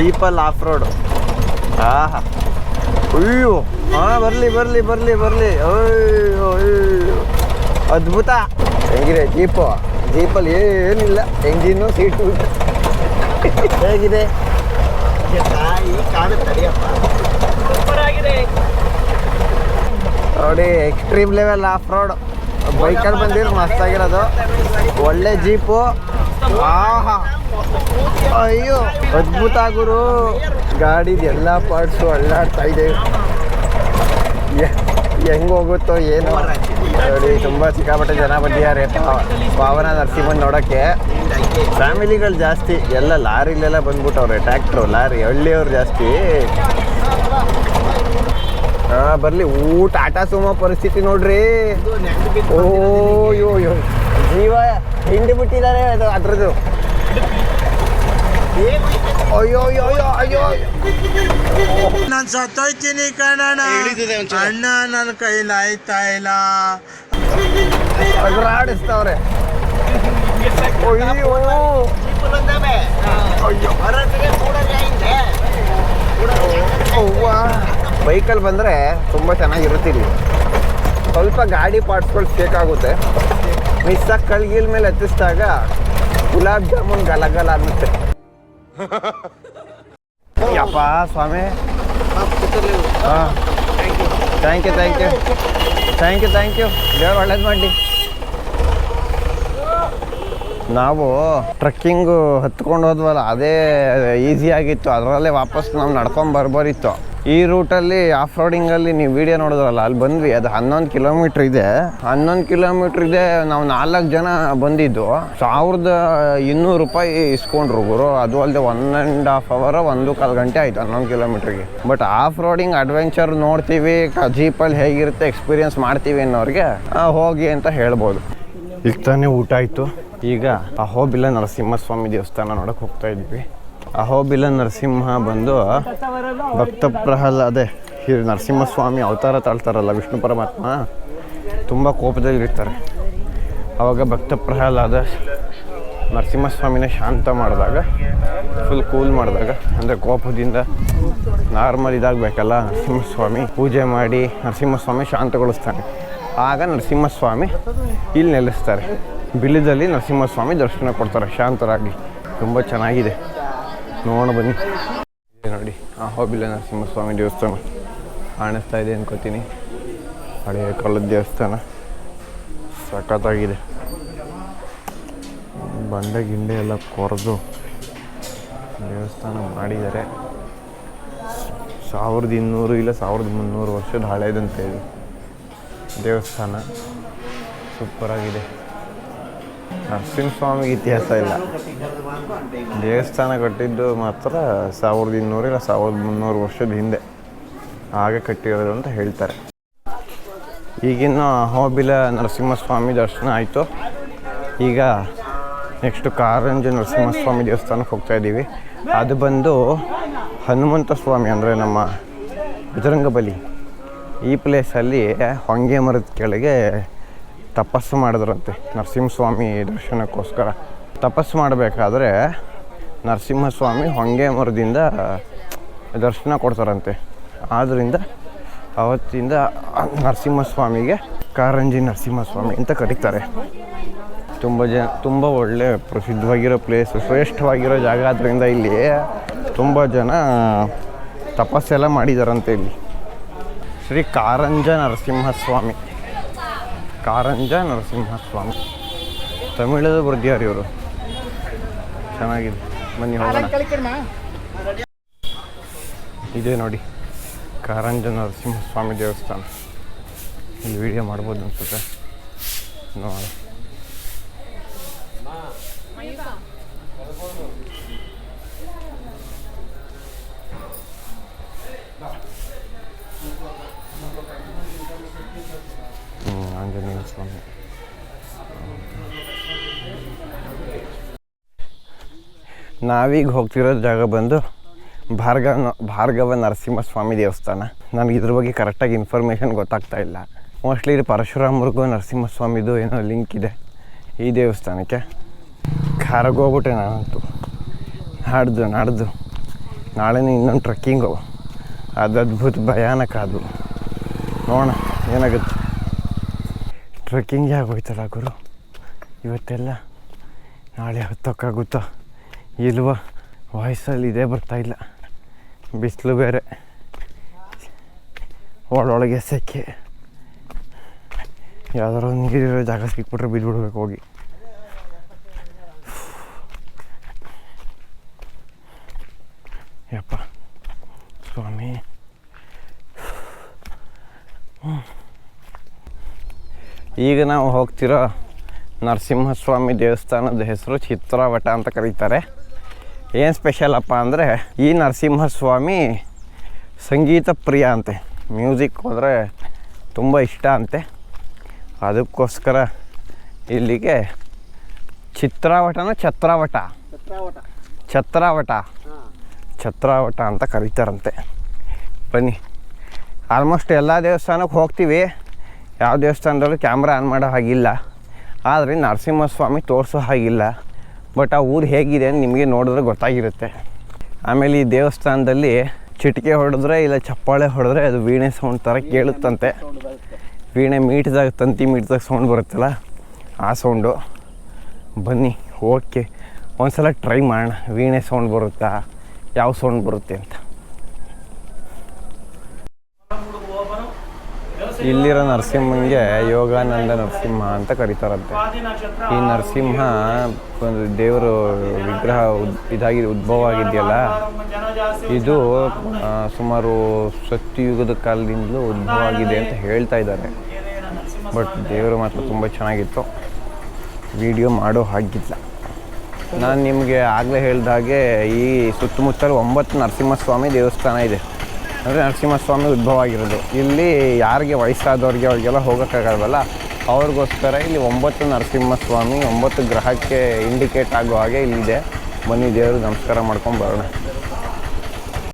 ಜೀಪಲ್ಲಿ of road ಆಹಾ. ಅಯ್ಯೋ. ಹಾಂ, ಬರಲಿ ಬರಲಿ ಬರಲಿ ಬರಲಿ. ಅಯ್ಯೋ ಅಯ್ಯೋ. ಅದ್ಭುತ. ಹೆಂಗಿದೆ ಜೀಪು ಜೀಪಲ್ಲಿ ಏನಿಲ್ಲ. ಎಂಜಿನ್ನು ಸೀಟು ಹೇಗಿದೆ? ನೋಡಿ ಎಕ್ಸ್ಟ್ರೀಮ್ ಲೆವೆಲ್ ಆಫ್ ರೋಡ್ ಬೈಕಲ್ಲಿ ಬಂದಿರೋ ಮಸ್ತಾಗಿರೋದು ಒಳ್ಳೆ ಜೀಪು ಆಹಾ. ಅಯ್ಯೋ, ಅದ್ಭುತ ಗುರು. ಗಾಡಿದ ಎಲ್ಲ ಪಾರ್ಟ್ಸು ಅಳ್ಳಾಡ್ತಾ ಇದೆ. ಹೆಂಗ್ ಹೋಗುತ್ತೋ ಏನು. ನೋಡಿ, ತುಂಬ ಸಿಕ್ಕಾಪಟ್ಟೆ ಜನ ಬಂದಿದ್ದಾರೆ. ಪಾವನ ನರಸಿಂಹನ್ ನೋಡೋಕ್ಕೆ. ಫ್ಯಾಮಿಲಿಗಳು ಜಾಸ್ತಿ, ಎಲ್ಲ ಲಾರಿಲೆಲ್ಲ ಬಂದ್ಬಿಟ್ಟವ್ರೆ ಟ್ಯಾಕ್ಟ್ರು ಲಾರಿ, ಹಳ್ಳಿಯವ್ರು ಜಾಸ್ತಿ. ಹಾಂ, ಬರ್ಲಿ. ಊಟ ಆಟ ಸುಮೋ ಪರಿಸ್ಥಿತಿ ನೋಡ್ರಿ. ಓ ಯೋ ಯೋ ಜೀವ ಹಿಂಡಿ ಬಿಟ್ಟಿದ್ದಾರೆ ಅದು ಅದ್ರದ್ದು. ಅಯ್ಯೋ ಅಯ್ಯೋ ಅಯ್ಯೋ ಅಯ್ಯೋ. ನಾನು ಸತ್ತೋಯ್ತೀನಿ ಕಣ್ಣ ಅಣ್ಣ ನನ್ನ ಕೈಲಾಯ್ತಾ ಇಲ್ಲ. ಅದ್ರಾಡಿಸ್ತಾವ್ರೆ ಅಯ್ಯೋ. ಅಯ್ಯೋ. ಅವ್ವ ಬೈಕಲ್ಲಿ ಬಂದರೆ ತುಂಬ ಚೆನ್ನಾಗಿರುತ್ತೆ ಇಲ್ಲಿ. ಸ್ವಲ್ಪ ಗಾಡಿ ಪಾರ್ಟ್ಸ್ಗಳು ಬೇಕಾಗುತ್ತೆ ಮಿಸ್ಸಾಗಿ ಕಳ್ಗಿಲ್ ಮೇಲೆ ಹತ್ತಿಸಿದಾಗ ಗುಲಾಬ್ ಜಾಮೂನ್ ಗಲಗಲ ಅನ್ನುತ್ತೆ. ಯಪ್ಪ, ಸ್ವಾಮಿ. ಹಾಂ. Thank you thank you thank you thank you ದೇವ್ರು ಒಳ್ಳೇದು ಮಾಡಿ ನಾವು ಟ್ರಕ್ಕಿಂಗು ಹತ್ಕೊಂಡು ಹೋದ್ವಲ್ಲ, ಅದೇ ಈಸಿ ಆಗಿತ್ತು. ಅದರಲ್ಲೇ ವಾಪಸ್ ನಾವು ನಡ್ಕೊಂಡು ಬರ್ಬೋರಿತ್ತು. ಈ ರೂಟಲ್ಲಿ ಆಫ್ ರೋಡಿಂಗಲ್ಲಿ ನೀವು ವಿಡಿಯೋ ನೋಡಿದ್ರಲ್ಲ ಅಲ್ಲಿ ಬಂದ್ವಿ. ಅದು ಹನ್ನೊಂದು ಕಿಲೋಮೀಟ್ರ್ ಇದೆ. ಹನ್ನೊಂದು ಕಿಲೋಮೀಟ್ರ್ ಇದೆ ನಾವು ನಾಲ್ಕು ಜನ ಬಂದಿದ್ದು. ಸಾವಿರದ ಇನ್ನೂರು ರೂಪಾಯಿ ಇಸ್ಕೊಂಡ್ರು ಗುರು. ಅದು ಅಲ್ಲದೆ ಒನ್ ಆ್ಯಂಡ್ ಹಾಫ್ ಅವರ್ ಒಂದು ಕಾಲು ಗಂಟೆ ಆಯಿತು ಹನ್ನೊಂದು ಕಿಲೋಮೀಟ್ರಿಗೆ ಬಟ್ ಆಫ್ ರೋಡಿಂಗ್ ಅಡ್ವೆಂಚರ್ ನೋಡ್ತೀವಿ ಜೀಪಲ್ಲಿ ಹೇಗಿರುತ್ತೆ ಎಕ್ಸ್ಪೀರಿಯನ್ಸ್ ಮಾಡ್ತೀವಿ ಅನ್ನೋರಿಗೆ ಹೋಗಿ ಅಂತ ಹೇಳ್ಬೋದು. ಈಗ ತಾನೇ ಊಟ ಆಯಿತು? ಈಗ ಆ ಅಹೋಬಿಲ ನರಸಿಂಹಸ್ವಾಮಿ ದೇವಸ್ಥಾನ ನೋಡಕ್ಕೆ ಹೋಗ್ತಾ ಇದ್ವಿ. ಅಹೋಬಿಲ ನರಸಿಂಹ ಬಂದು ಭಕ್ತ ಪ್ರಹ್ಲಾದೆ ನರಸಿಂಹ ನರಸಿಂಹಸ್ವಾಮಿ ಅವತಾರ ತಾಳ್ತಾರಲ್ಲ ವಿಷ್ಣು ಪರಮಾತ್ಮ, ತುಂಬ ಕೋಪದಲ್ಲಿರ್ತಾರೆ. ಆವಾಗ ಭಕ್ತ ಪ್ರಹ್ಲಾದ ನರಸಿಂಹಸ್ವಾಮಿನ ಶಾಂತ ಮಾಡಿದಾಗ ಫುಲ್ ಕೂಲ್ ಮಾಡಿದಾಗ, ಅಂದರೆ ಕೋಪದಿಂದ ನಾರ್ಮಲ್ ಇದಾಗಬೇಕಲ್ಲ, ನರಸಿಂಹಸ್ವಾಮಿ ಪೂಜೆ ಮಾಡಿ ನರಸಿಂಹಸ್ವಾಮಿ ಶಾಂತಗೊಳಿಸ್ತಾನೆ. ಆಗ ನರಸಿಂಹಸ್ವಾಮಿ ಇಲ್ಲಿ ನೆಲೆಸ್ತಾರೆ. ಬಿಲ್ಲದಲ್ಲಿ ನರಸಿಂಹಸ್ವಾಮಿ ದರ್ಶನ ಕೊಡ್ತಾರೆ, ಶಾಂತರಾಗಿ. ತುಂಬ ಚೆನ್ನಾಗಿದೆ. ನೋಡ ಬನ್ನಿ. ನೋಡಿ, ಆ ಹೋಬಿಲ್ಲ ನರಸಿಂಹಸ್ವಾಮಿ ದೇವಸ್ಥಾನ. ಕಾಣಿಸ್ತಾ ಇದೆ ಅನ್ಕೋತೀನಿ. ಹಳೆಯ ಕಾಲದ ದೇವಸ್ಥಾನ. ಸಖತ್ತಾಗಿದೆ. ಬಂಡೆ ಗಿಂಡೆ ಎಲ್ಲ ಕೊರೆದು ದೇವಸ್ಥಾನ ಮಾಡಿದ್ದಾರೆ. ಸಾವಿರದ ಇನ್ನೂರು ಇಲ್ಲ ಸಾವಿರದ ಮುನ್ನೂರು ವರ್ಷದ ಹಳೇದಂತ ಇದು. ದೇವಸ್ಥಾನ. ಸೂಪರಾಗಿದೆ. ನರಸಿಂಹಸ್ವಾಮಿಗೆ ಇತಿಹಾಸ ಇಲ್ಲ. ದೇವಸ್ಥಾನ ಕಟ್ಟಿದ್ದು ಮಾತ್ರ ಸಾವಿರದ ಇನ್ನೂರು ಇಲ್ಲ, ಸಾವಿರದ ಮುನ್ನೂರು ವರ್ಷದ ಹಿಂದೆ. ಹಾಗೆ ಕಟ್ಟಿರೋದು ಅಂತ ಹೇಳ್ತಾರೆ. ಈಗಿನ ಹೋಬಿಲ ನರಸಿಂಹಸ್ವಾಮಿ ದರ್ಶನ ಆಯಿತು. ಈಗ ನೆಕ್ಸ್ಟು ಕಾರಂಜ ನರಸಿಂಹಸ್ವಾಮಿ ದೇವಸ್ಥಾನಕ್ಕೆ ಹೋಗ್ತಾ ಇದ್ದೀವಿ. ಅದು ಬಂದು ಹನುಮಂತ ಸ್ವಾಮಿ ಅಂದರೆ ನಮ್ಮ ಬಜರಂಗ ಬಲಿ. ಈ ಪ್ಲೇಸಲ್ಲಿ ಹೊಂಗೆ ಮರದ ಕೆಳಗೆ ತಪಸ್ಸು ಮಾಡಿದ್ರಂತೆ ನರಸಿಂಹಸ್ವಾಮಿ ದರ್ಶನಕ್ಕೋಸ್ಕರ. ತಪಸ್ಸು ಮಾಡಬೇಕಾದ್ರೆ ನರಸಿಂಹಸ್ವಾಮಿ ಹೊಂಗೆ ಮರದಿಂದ ದರ್ಶನ ಕೊಡ್ತಾರಂತೆ. ಆದ್ದರಿಂದ ಅವತ್ತಿಂದ ನರಸಿಂಹಸ್ವಾಮಿಗೆ ಕಾರಂಜಿ ನರಸಿಂಹಸ್ವಾಮಿ ಅಂತ ಕರೀತಾರೆ. ತುಂಬ ಜನ, ತುಂಬ ಒಳ್ಳೆ ಪ್ರಸಿದ್ಧವಾಗಿರೋ ಪ್ಲೇಸ್ ಶ್ರೇಷ್ಠವಾಗಿರೋ ಜಾಗ ಆದ್ದರಿಂದ ಇಲ್ಲಿ ತುಂಬ ಜನ ತಪಸ್ಸೆಲ್ಲ ಮಾಡಿದಾರಂತೆ ಇಲ್ಲಿ. ಶ್ರೀ ಕಾರಂಜ ನರಸಿಂಹಸ್ವಾಮಿ. ಕಾರಂಜ ನರಸಿಂಹಸ್ವಾಮಿ. ತಮಿಳದ ಬರ್ದಿಯಾರ ಇವರು ಚೆನ್ನಾಗಿದೆ. ಬನ್ನಿ ಹೋಗೋಣ. ಇದೆ ನೋಡಿ ಕಾರಂಜ ನರಸಿಂಹಸ್ವಾಮಿ ದೇವಸ್ಥಾನ. ಇಲ್ಲಿ ವಿಡಿಯೋ ಮಾಡ್ಬೋದು ಅನ್ಸುತ್ತೆ. ನೋಡೋಣ. ನಾವೀಗ ಹೋಗ್ತಿರೋ ಜಾಗ ಬಂದು ಭಾರ್ಗವ ಭಾರ್ಗವ ನರಸಿಂಹಸ್ವಾಮಿ ದೇವಸ್ಥಾನ. ನನಗೆ ಇದ್ರ ಬಗ್ಗೆ ಕರೆಕ್ಟಾಗಿ ಇನ್ಫಾರ್ಮೇಷನ್ ಗೊತ್ತಾಗ್ತಾ ಇಲ್ಲ. ಮೋಸ್ಟ್ಲಿ ಇದು ಪರಶುರಾಮರಿಗೂ ನರಸಿಂಹಸ್ವಾಮಿದು ಏನೋ ಲಿಂಕ್ ಇದೆ ಈ ದೇವಸ್ಥಾನಕ್ಕೆ. ಖಾರಗೋಗ್ಬಿಟ್ಟೆ ನಾನಂತೂ. ನಾಡ್ದು ನಾಡ್ದು. ನಾಳೆನೇ ಇನ್ನೊಂದು ಟ್ರಕ್ಕಿಂಗು ಅದು ಅದ್ಭುತ, ಭಯಾನಕ ಅದು. ನೋಡೋಣ, ಏನಾಗುತ್ತೆ. ಟ್ರೆಕ್ಕಿಂಗ್ ಆಗೋಯ್ತಲ್ಲ ಗುರು? ಇವತ್ತೆಲ್ಲ ನಾಳೆ ಹತ್ತೋಕ್ಕಾಗುತ್ತೋ? ಇಲ್ವ? ವಾಯ್ಸಲ್ಲಿ ಇದೇ ಬರ್ತಾಯಿಲ್ಲ ಬಿಸಿಲು ಬೇರೆ. ಒಳೊಳಗೆ ಸೆಕೆ. ಯಾವ್ದಾರು ನೀರಿರೋ ಜಾಗ ಸಿಕ್ಬಿಟ್ರೆ ಬಿದ್ಬಿಡ್ಬೇಕು ಹೋಗಿ. ಯಪ್ಪ. ಸ್ವಾಮಿ. ಈಗ ನಾವು ಹೋಗ್ತಿರೋ ನರಸಿಂಹಸ್ವಾಮಿ ದೇವಸ್ಥಾನದ ಹೆಸರು ಚಿತ್ರವಟ ಅಂತ ಕರೀತಾರೆ. ಏನು ಸ್ಪೆಷಲಪ್ಪ ಅಂದರೆ ಈ ನರಸಿಂಹಸ್ವಾಮಿ ಸಂಗೀತ ಪ್ರಿಯ ಅಂತೆ. ಮ್ಯೂಸಿಕ್ ಹೋದರೆ ತುಂಬ ಇಷ್ಟ ಅಂತೆ. ಅದಕ್ಕೋಸ್ಕರ ಇಲ್ಲಿಗೆ ಚಿತ್ರಾವಟನ ಛತ್ರಾವಟ. ಛತ್ರಾವಟ. ಛತ್ರಾವಟ. ಅಂತ ಕರೀತಾರಂತೆ. ಬನ್ನಿ. ಆಲ್ಮೋಸ್ಟ್ ಎಲ್ಲ ದೇವಸ್ಥಾನಕ್ಕೆ ಹೋಗ್ತೀವಿ. ಯಾವ ದೇವಸ್ಥಾನದಲ್ಲೂ ಕ್ಯಾಮ್ರಾ ಆನ್ ಮಾಡೋ ಹಾಗಿಲ್ಲ. ಆದರೆ ನರಸಿಂಹಸ್ವಾಮಿ ತೋರಿಸೋ ಹಾಗಿಲ್ಲ. ಬಟ್ ಆ ಊರು ಹೇಗಿದೆ ನಿಮಗೆ ನೋಡಿದ್ರೆ ಗೊತ್ತಾಗಿರುತ್ತೆ. ಆಮೇಲೆ ಈ ದೇವಸ್ಥಾನದಲ್ಲಿ ಚಿಟಿಕೆ ಹೊಡೆದ್ರೆ ಇಲ್ಲ ಚಪ್ಪಾಳೆ ಹೊಡೆದ್ರೆ ಅದು ವೀಣೆ ಸೌಂಡ್ ಥರ ಕೇಳುತ್ತಂತೆ. ವೀಣೆ ಮೀಟ್ದಾಗ ತಂತಿ ಮೀಟ್ದಾಗ ಸೌಂಡ್ ಬರುತ್ತಲ್ಲ, ಆ ಸೌಂಡು ಬನ್ನಿ ಓಕೆ ಒಂದು ಸಲ ಟ್ರೈ ಮಾಡೋಣ. ವೀಣೆ ಸೌಂಡ್ ಬರುತ್ತಾ? ಯಾವ ಸೌಂಡ್ ಬರುತ್ತೆ ಅಂತ. ಇಲ್ಲಿರೋ ನರಸಿಂಹಂಗೆ ಯೋಗಾನಂದ ನರಸಿಂಹ ಅಂತ ಕರೀತಾರಂತೆ. ಈ ನರಸಿಂಹ ಒಂದು ದೇವರು ವಿಗ್ರಹ ಉದ್, ಇದಾಗಿ ಉದ್ಭವ ಆಗಿದೆಯಲ್ಲ, ಇದು ಸುಮಾರು ಸತ್ಯಯುಗದ ಕಾಲದಿಂದಲೂ ಉದ್ಭವ ಆಗಿದೆ ಅಂತ ಹೇಳ್ತಾ ಇದ್ದಾರೆ. ಬಟ್ ದೇವರು ಮಾತ್ರ ತುಂಬ ಚೆನ್ನಾಗಿತ್ತು. ವಿಡಿಯೋ ಮಾಡೋ ಹಾಗಿಲ್ಲ. ನಾನು ನಿಮಗೆ ಆಗಲೇ ಹೇಳಿದಾಗೆ ಈ ಸುತ್ತಮುತ್ತಲು ಒಂಬತ್ತು ನರಸಿಂಹಸ್ವಾಮಿ ದೇವಸ್ಥಾನ ಇದೆ. ಅಂದರೆ ನರಸಿಂಹಸ್ವಾಮಿ ಉದ್ಭವ ಆಗಿರೋದು. ಇಲ್ಲಿ ಯಾರಿಗೆ ವಯಸ್ಸಾದವ್ರಿಗೆ ಅವ್ರಿಗೆಲ್ಲ ಹೋಗೋಕ್ಕಾಗಲ್ವಲ್ಲ? ಅವ್ರಿಗೋಸ್ಕರ ಇಲ್ಲಿ ಒಂಬತ್ತು ನರಸಿಂಹಸ್ವಾಮಿ, ಒಂಬತ್ತು ಗ್ರಹಕ್ಕೆ ಇಂಡಿಕೇಟ್ ಆಗೋ ಹಾಗೆ ಇಲ್ಲಿದೆ. ಬನ್ನಿ ದೇವರು ನಮಸ್ಕಾರ ಮಾಡ್ಕೊಂಡು ಬರೋಣ.